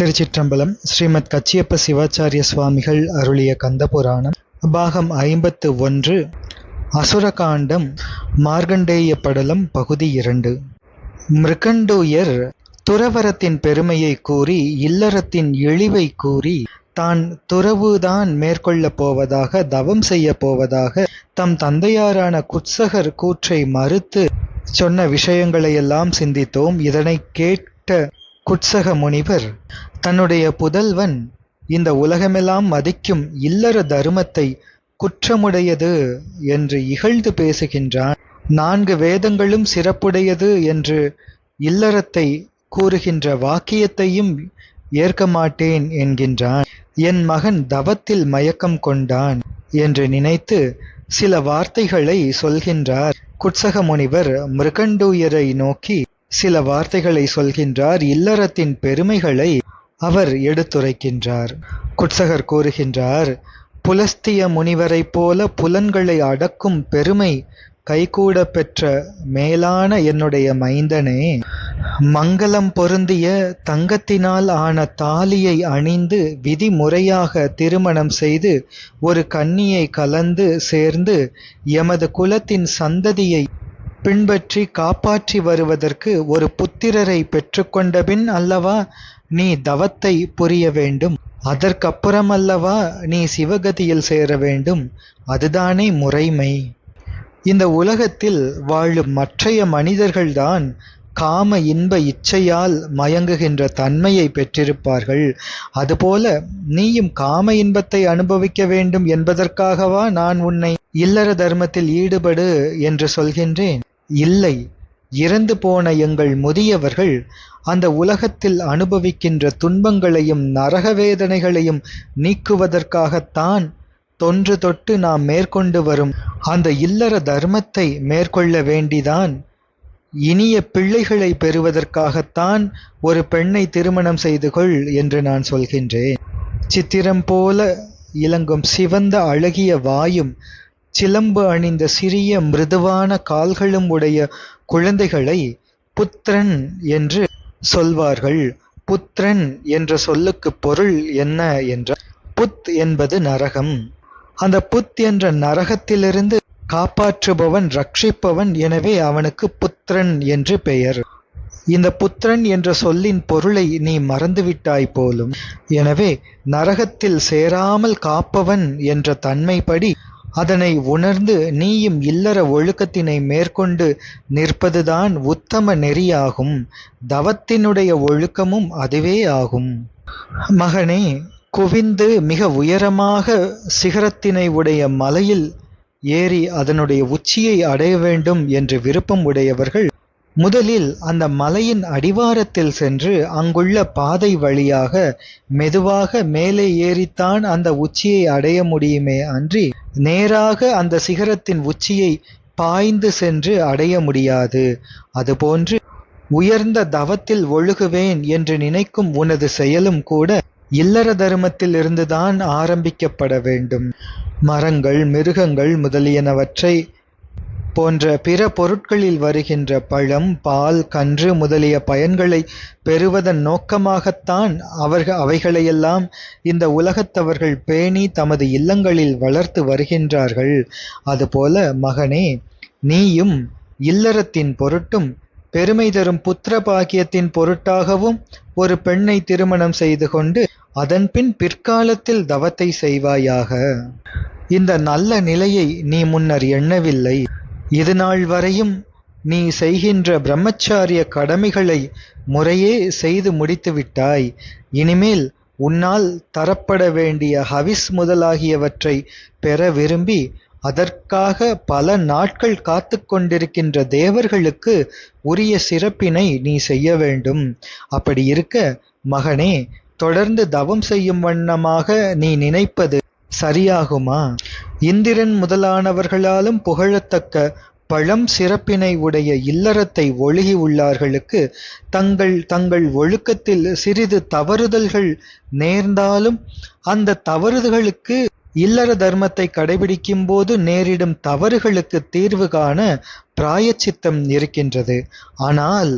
திருச்சிற்றம்பலம் ஸ்ரீமத் கச்சியப்ப சிவாச்சாரிய சுவாமிகள் அருளிய கந்தபுராணம் பாகம் ஐம்பத்து ஒன்று அசுரகாண்டம் மார்கண்டேய படலம் பகுதி இரண்டு. மிருகண்டூயர் துறவரத்தின் பெருமையை கூறி இல்லறத்தின் இழிவை கூறி தான் துறவுதான் மேற்கொள்ளப் போவதாக தவம் செய்யப் போவதாக தம் தந்தையாரான குத்சகர் கூற்றை மறுத்து சொன்ன விஷயங்களையெல்லாம் சிந்தித்தோம். இதனை கேட்ட குட்சக முனிவர் தன்னுடைய புதல்வன் இந்த உலகமெல்லாம் மதிக்கும் இல்லற தருமத்தை குற்றமுடையது என்று இகழ்ந்து பேசுகின்றான். நான்கு வேதங்களும் சிறப்புடையது என்று இல்லறத்தை கூறுகின்ற வாக்கியத்தையும் ஏற்க மாட்டேன் என்கின்றான். என் மகன் தவத்தில் மயக்கம் கொண்டான் என்று நினைத்து சில வார்த்தைகளை சொல்கின்றார். குட்சக முனிவர் மிருகண்டூயரை நோக்கி சில வார்த்தைகளை சொல்கின்றார். இல்லறத்தின் பெருமைகளை அவர் எடுத்துரைக்கின்றார். குட்சகர் கூறுகின்றார் புலஸ்திய முனிவரைப் போல புலன்களை அடக்கும் பெருமை கைகூட பெற்ற மேலான என்னுடைய மைந்தனே மங்களம் பொருந்திய தங்கத்தினால் ஆன தாலியை அணிந்து விதிமுறையாக திருமணம் செய்து ஒரு கன்னியை கலந்து சேர்ந்து எமது குலத்தின் சந்ததியை பின்பற்றி காப்பாற்றி வருவதற்கு ஒரு புத்திரரை பெற்றுக்கொண்டபின் அல்லவா நீ தவத்தை புரிய வேண்டும். அதற்கப்புறமல்லவா நீ சிவகதியில் சேர வேண்டும். அதுதானே முறைமை. இந்த உலகத்தில் வாழும் மற்றைய மனிதர்கள்தான் காம இன்ப இச்சையால் மயங்குகின்ற தன்மையை பெற்றிருப்பார்கள். அதுபோல நீயும் காம இன்பத்தை அனுபவிக்க வேண்டும் என்பதற்காகவா நான் உன்னை இல்லற தர்மத்தில் ஈடுபடு என்று சொல்கின்றேன். இல்லை. இறந்து போன எங்கள் முதியவர்கள் அந்த உலகத்தில் அனுபவிக்கின்ற துன்பங்களையும் நரக வேதனைகளையும் நீக்குவதற்காகத்தான் தொன்று தொட்டு நாம் மேற்கொண்டு வரும் அந்த இல்லற தர்மத்தை மேற்கொள்ள வேண்டிதான். இனிய பிள்ளைகளை பெறுவதற்காகத்தான் ஒரு பெண்ணை திருமணம் செய்து கொள் என்று நான் சொல்கின்றேன். சித்திரம் போல இலங்கும் சிவந்த அழகிய வாயும் சிலம்பு அணிந்த சிறிய மிருதுவான கால்களும் உடைய குழந்தைகளை புத்திரன் என்று சொல்வார்கள். புத்திரன் என்ற சொல்லுக்கு பொருள் என்ன என்றால் புத் என்பது நரகம். அந்த புத் என்ற நரகத்திலிருந்து காப்பாற்றுபவன் ரட்சிப்பவன் எனவே அவனுக்கு புத்திரன் என்று பெயர். இந்த புத்திரன் என்ற சொல்லின் பொருளை நீ மறந்துவிட்டாய் போலும். எனவே நரகத்தில் சேராமல் காப்பவன் என்ற தன்மைப்படி அதனை உணர்ந்து நீயும் இல்லற ஒழுக்கத்தினை மேற்கொண்டு நிற்பதுதான் உத்தம நெறியாகும். தவத்தினுடைய ஒழுக்கமும் அதுவே ஆகும். மகனே குவிந்து மிக உயரமாக சிகரத்தினை உடைய மலையில் ஏறி அதனுடைய உச்சியை அடைய வேண்டும் என்று விருப்பம் உடையவர்கள் முதலில் அந்த மலையின் அடிவாரத்தில் சென்று அங்குள்ள பாதை வழியாக மெதுவாக மேலே ஏறித்தான் அந்த உச்சியை அடைய முடியுமே அன்றி நேராக அந்த சிகரத்தின் உச்சியை பாய்ந்து சென்று அடைய முடியாது. அதுபோன்று உயர்ந்த தவத்தில் ஒழுகுவேன் என்று நினைக்கும் உனது செயலும் கூட இல்லற தர்மத்தில் இருந்துதான் ஆரம்பிக்கப்பட வேண்டும். மரங்கள் மிருகங்கள் முதலியனவற்றை போன்ற பிற பொருட்களில் வருகின்ற பழம் பால் கன்று முதலிய பயன்களை பெறுவதன் நோக்கமாகத்தான் அவர்கள் அவைகளையெல்லாம் இந்த உலகத்தவர்கள் பேணி தமது இல்லங்களில் வளர்த்து வருகின்றார்கள். அதுபோல மகனே நீயும் இல்லறத்தின் பொருட்டும் பெருமை தரும் புத்திர பாக்கியத்தின் பொருட்டாகவும் ஒரு பெண்ணை திருமணம் செய்து கொண்டு அதன்பின் பிற்காலத்தில் தவத்தை செய்வாயாக. இந்த நல்ல நிலையை நீ முன்னர் எண்ணவில்லை. இதுநாள் வரையும் நீ செய்கின்ற பிரம்மச்சாரிய கடமைகளை முறையே செய்து முடித்துவிட்டாய் இனிமேல் உன்னால் தரப்பட வேண்டிய ஹவிஸ் முதலாகியவற்றை பெற விரும்பி அதற்காக பல நாட்கள் காத்து கொண்டிருக்கின்ற தேவர்களுக்கு உரிய சிறப்பினை நீ செய்ய வேண்டும். அப்படி இருக்க மகனே தொடர்ந்து தவம் செய்யும் வண்ணமாக நீ நினைப்பது சரியாகுமா? இந்திரன் முதலானவர்களாலும் புகழத்தக்க பழம் சிறப்பினை உடைய இல்லறத்தை ஒழுகி உள்ளார்களுக்கு தங்கள் தங்கள் ஒழுக்கத்தில் சிறிது தவறுதல்கள் நேர்ந்தாலும் அந்த தவறுதல்களுக்கு இல்லற தர்மத்தை கடைபிடிக்கும் போது நேரிடும் தவறுகளுக்கு தீர்வு காண பிராயச்சித்தம் இருக்கின்றது. ஆனால்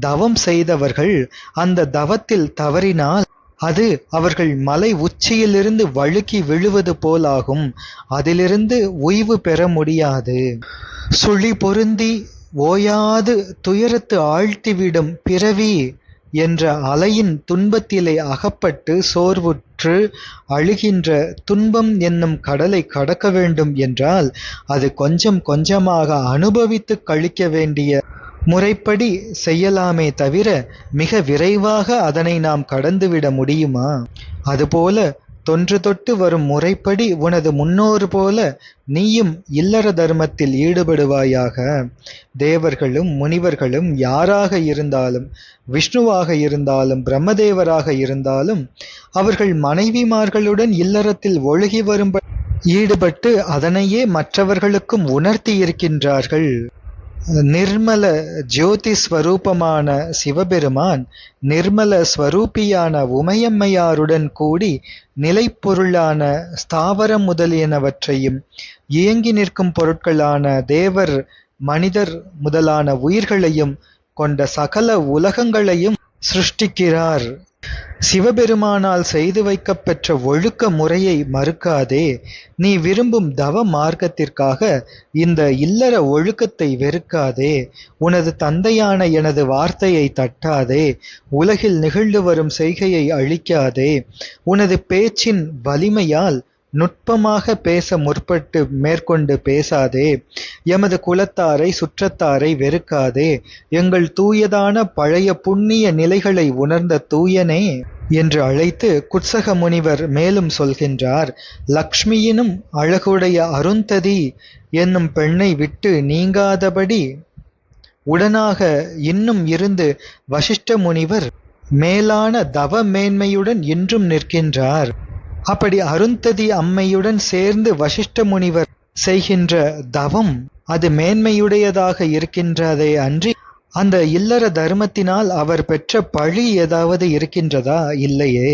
தவம் செய்தவர்கள் அந்த தவத்தில் தவறினால் அது அவர்கள் மலை உச்சியிலிருந்து வழுக்கி விழுவது போலாகும். அதிலிருந்து ஓய்வு பெற முடியாது. சுழி பொருந்தி ஓயாது துயரத்து ஆழ்த்திவிடும் பிறவி என்ற அலையின் துன்பத்திலே அகப்பட்டு சோர்வுற்று அழுகின்ற துன்பம் என்னும் கடலை கடக்க வேண்டும் என்றால் அது கொஞ்சம் கொஞ்சமாக அனுபவித்துக் கழிக்க வேண்டிய முறைப்படி செய்யலாமே தவிர மிக விரைவாக அதனை நாம் கடந்துவிட முடியுமா? அதுபோல தொன்று தொட்டு வரும் முறைப்படி உனது முன்னோர் போல நீயும் இல்லற தர்மத்தில் ஈடுபடுவாயாக. தேவர்களும் முனிவர்களும் யாராக இருந்தாலும் விஷ்ணுவாக இருந்தாலும் பிரம்மதேவராக இருந்தாலும் அவர்கள் மனைவிமார்களுடன் இல்லறத்தில் ஒழுகி வரும்ப ஈடுபட்டு அதனையே மற்றவர்களுக்கும் உணர்த்தி இருக்கின்றார்கள். நிர்மல ஜோதி ஸ்வரூபமான சிவபெருமான் நிர்மல ஸ்வரூபியான உமையம்மையாருடன் கூடி நிலைப்பொருளான ஸ்தாவரம் முதலியனவற்றையும் இயங்கி நிற்கும் பொருட்களான தேவர் மனிதர் முதலான உயிர்களையும் கொண்ட சகல உலகங்களையும் சிருஷ்டிக்கிறார். சிவபெருமானால் செய்து வைக்கப்பெற்ற ஒழுக்க முறையை மறுக்காதே. நீ விரும்பும் தவ மார்க்கத்திற்காக இந்த இல்லற ஒழுக்கத்தை வெறுக்காதே. உனது தந்தையான எனது வார்த்தையை தட்டாதே. உலகில் நிகழ்ந்து வரும் செய்கையை அழிக்காதே. உனது பேச்சின் வலிமையால் நுட்பமாக பேச முற்பட்டு மேற்கொண்டு பேசாதே. எமது குலத்தாரை சுற்றத்தாரை வெறுக்காதே. எங்கள் தூயதான பழைய புண்ணிய நிலைகளை உணர்ந்த தூயனே என்று அழைத்து குட்சக முனிவர் மேலும் சொல்கின்றார் லக்ஷ்மியினும் அழகுடைய அருந்ததி என்னும் பெண்ணை விட்டு நீங்காதபடி உடனாக இன்னும் இருந்து வசிஷ்ட முனிவர் மேலான தவ மேன்மையுடன் இன்றும் நிற்கின்றார். அப்படி அருந்ததி அம்மையுடன் சேர்ந்து வசிஷ்ட முனிவர் செய்கின்ற தவம் அது மேன்மையுடையதாக இருக்கின்றதே அன்றி அந்த இல்லற தர்மத்தினால் அவர் பெற்ற பழி ஏதாவது இருக்கின்றதா? இல்லையே.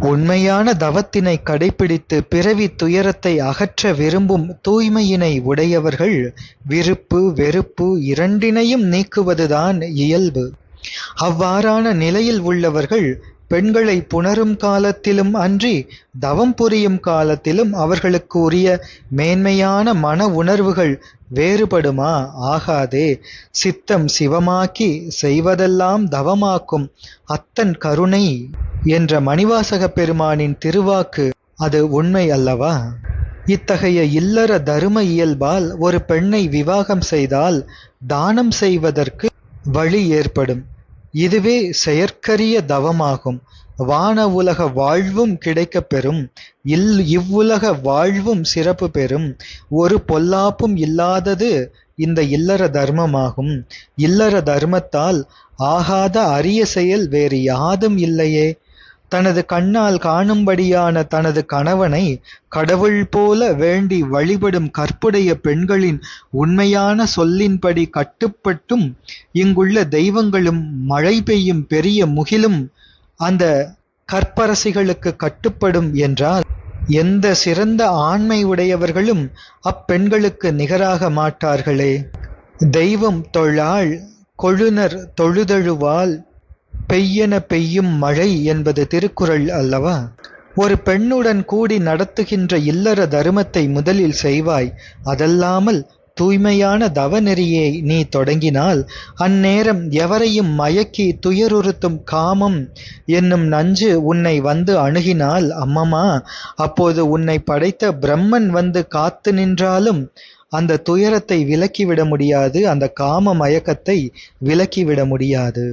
உண்மையான தவத்தினை கடைபிடித்து பிறவி துயரத்தை அகற்ற விரும்பும் தூய்மையினை உடையவர்கள் விருப்பு வெறுப்பு இரண்டினையும் நீக்குவதுதான் இயல்பு. அவ்வாறான நிலையில் உள்ளவர்கள் பெண்களை புணரும் காலத்திலும் அன்றி தவம் புரியும் காலத்திலும் அவர்களுக்கு உரிய மேன்மையான மன உணர்வுகள் வேறுபடுமா? ஆகாதே. சித்தம் சிவமாக்கி செய்வதெல்லாம் தவமாக்கும். அத்தன் கருணை என்ற மணிவாசக பெருமானின் திருவாக்கு அது உண்மை அல்லவா? இத்தகைய இல்லற தரும இயல்பால் ஒரு பெண்ணை விவாகம் செய்தால் தானம் செய்வதற்கு வழி ஏற்படும். இதுவே செயற்கரிய தவமாகும். வான உலக வாழ்வும் கிடைக்கப் பெறும். இல் இவ்வுலக வாழ்வும் சிறப்பு பெறும். ஒரு பொல்லாப்பும் இல்லாதது இந்த இல்லற தர்மமாகும். இல்லற தர்மத்தால் ஆகாத அரிய செயல் வேறு யாதும் இல்லையே. தனது கண்ணால் காணும்படியான தனது கணவனை கடவுள் போல வேண்டி வழிபடும் கற்புடைய பெண்களின் உண்மையான சொல்லின்படி கட்டுப்பட்டும் இங்குள்ள தெய்வங்களும் மழை பெய்யும் பெரிய முகிலும் அந்த கற்பரசிகளுக்கு கட்டுப்படும் என்றால் எந்த சிறந்த ஆண்மை உடையவர்களும் அப்பெண்களுக்கு நிகராக மாட்டார்களே. தெய்வம் தொழாள் கொழுனர் தொழுதழுவால் பெய்யென பெய்யும் மழை என்பது திருக்குறள் அல்லவா? ஒரு பெண்ணுடன் கூடி நடத்துகின்ற இல்லற தருமத்தை முதலில் செய்வாய் அதல்லாமல் தூய்மையான தவநெறியை நீ தொடங்கினால் அந்நேரம் எவரையும் மயக்கி துயருறுத்தும் காமம் என்னும் நஞ்சு உன்னை வந்து அணுகினால் அம்மம்மா அப்போது உன்னை படைத்த பிரம்மன் வந்து காத்து நின்றாலும் அந்த துயரத்தை விலக்கிவிட முடியாது அந்த காம மயக்கத்தை விலக்கிவிட முடியாது.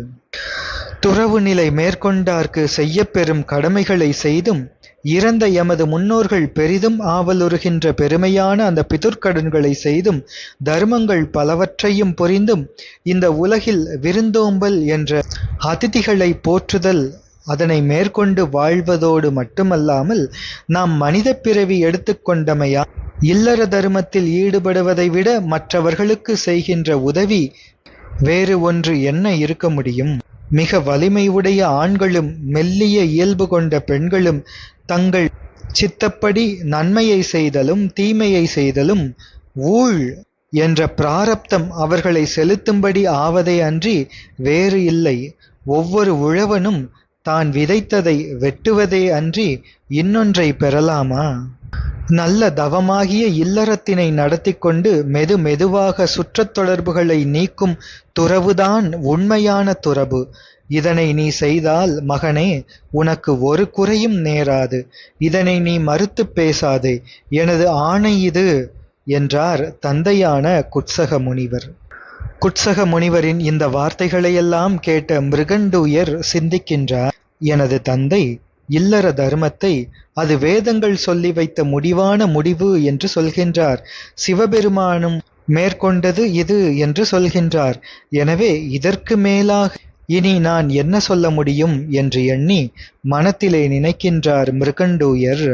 துறவு நிலை மேற்கொண்டார்க்கு செய்யப்பெறும் கடமைகளை செய்தும் இறந்த எமது முன்னோர்கள் பெரிதும் ஆவலுறுகின்ற பெருமையான அந்த பிதுர்க்கடன்களை செய்தும் தர்மங்கள் பலவற்றையும் புரிந்தும் இந்த உலகில் விருந்தோம்பல் என்ற அதிதிகளை போற்றுதல் அதனை மேற்கொண்டு வாழ்வதோடு மட்டுமல்லாமல் நாம் மனித பிறவி எடுத்துக்கொண்டமையா இல்லற தர்மத்தில் ஈடுபடுவதை விட மற்றவர்களுக்கு செய்கின்ற உதவி வேறு ஒன்று என்ன இருக்க முடியும்? மிக வலிமையுடைய ஆண்களும் மெல்லிய இயல்பு கொண்ட பெண்களும் தங்கள் சித்தப்படி நன்மையை செய்தலும் தீமையை செய்தலும் ஊழ் என்ற பிராரப்தம் அவர்களை செலுத்தும்படி ஆவதே அன்றி வேறு இல்லை. ஒவ்வொரு உழவனும் தான் விதைத்ததை வெட்டுவதே அன்றி இன்னொன்றை பெறலாமா? நல்ல தவமாகிய இல்லறத்தினை நடத்தி கொண்டு மெது மெதுவாக சுற்றத் தொடர்புகளை நீக்கும் துறவுதான் உண்மையான துறவு. இதனை நீ செய்தால் மகனே உனக்கு ஒரு குறையும் நேராது. இதனை நீ மறுத்துப் பேசாதே. எனது ஆணை இது என்றார் தந்தையான குட்சக முனிவர். குட்சக முனிவரின் இந்த வார்த்தைகளையெல்லாம் கேட்ட மிருகண்டூயர் சிந்திக்கின்றார். எனது தந்தை இல்லற தர்மத்தை அது வேதங்கள் சொல்லி வைத்த முடிவான முடிவு என்று சொல்கின்றார். சிவபெருமானும் மேற்கொண்டது இது என்று சொல்கின்றார். எனவே இதற்கு மேலாக இனி நான் என்ன சொல்ல முடியும் என்று எண்ணி மனத்திலே நினைக்கின்றார் மிருகண்டூயர்.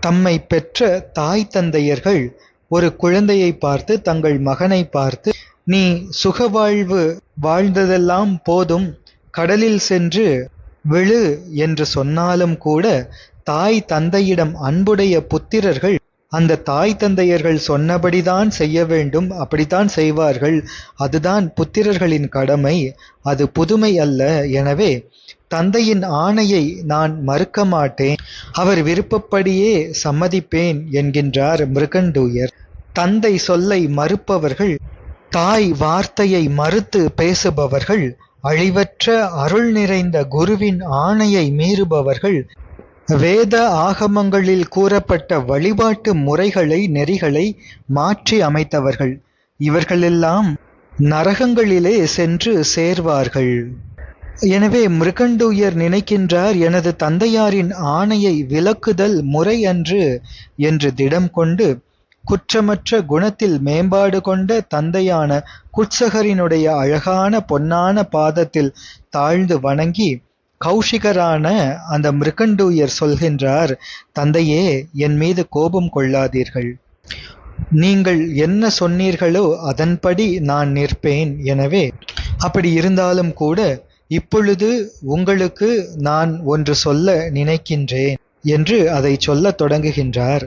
தம்மை பெற்ற தாய் தந்தையர்கள் ஒரு குழந்தையை பார்த்து தங்கள் மகனை பார்த்து நீ சுகவாழ்வு வாழ்ந்ததெல்லாம் போதும் கடலில் சென்று விழு என்று சொன்னாலும் கூட தாய் தந்தையிடம் அன்புடைய புத்திரர்கள் அந்த தாய் தந்தையர்கள் சொன்னபடிதான் செய்ய வேண்டும் அப்படித்தான் செய்வார்கள். அதுதான் புத்திரர்களின் கடமை. அது புதுமை அல்ல. எனவே தந்தையின் ஆணையை நான் மறுக்க மாட்டேன். அவர் விருப்பப்படியே சம்மதிப்பேன் என்கின்றார் மிருகண்டூயர். தந்தை சொல்லை மறுப்பவர்கள் தாய் வார்த்தையை மறுத்து பேசுபவர்கள் அழிவற்ற அருள் நிறைந்த குருவின் ஆணையை மீறுபவர்கள் வேத ஆகமங்களில் கூறப்பட்ட வழிபாட்டு முறைகளை நெறிகளை மாற்றி அமைத்தவர்கள். இவர்களெல்லாம் நரகங்களிலே சென்று சேர்வார்கள். எனவே மிருகண்டூயர் நினைக்கின்றார் எனது தந்தையாரின் ஆணையை விலக்குதல் முறை அன்று என்று திடம் கொண்டு குற்றமற்ற குணத்தில் மேம்பாடு கொண்ட தந்தையான குட்சகரினுடைய அழகான பொன்னான பாதத்தில் தாழ்ந்து வணங்கி கௌஷிகரான அந்த மிருகண்டூயர் சொல்கின்றார் தந்தையே என் மீது கோபம் கொள்ளாதீர்கள். நீங்கள் என்ன சொன்னீர்களோ அதன்படி நான் நிற்பேன் எனவே அப்படி இருந்தாலும் கூட இப்பொழுது உங்களுக்கு நான் ஒன்று சொல்ல நினைக்கின்றேன் என்று அதை சொல்லத் தொடங்குகின்றார்.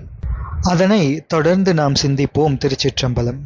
அதனை தொடர்ந்து நாம் சிந்திப்போம் திருச்சிற்றம்பலம்.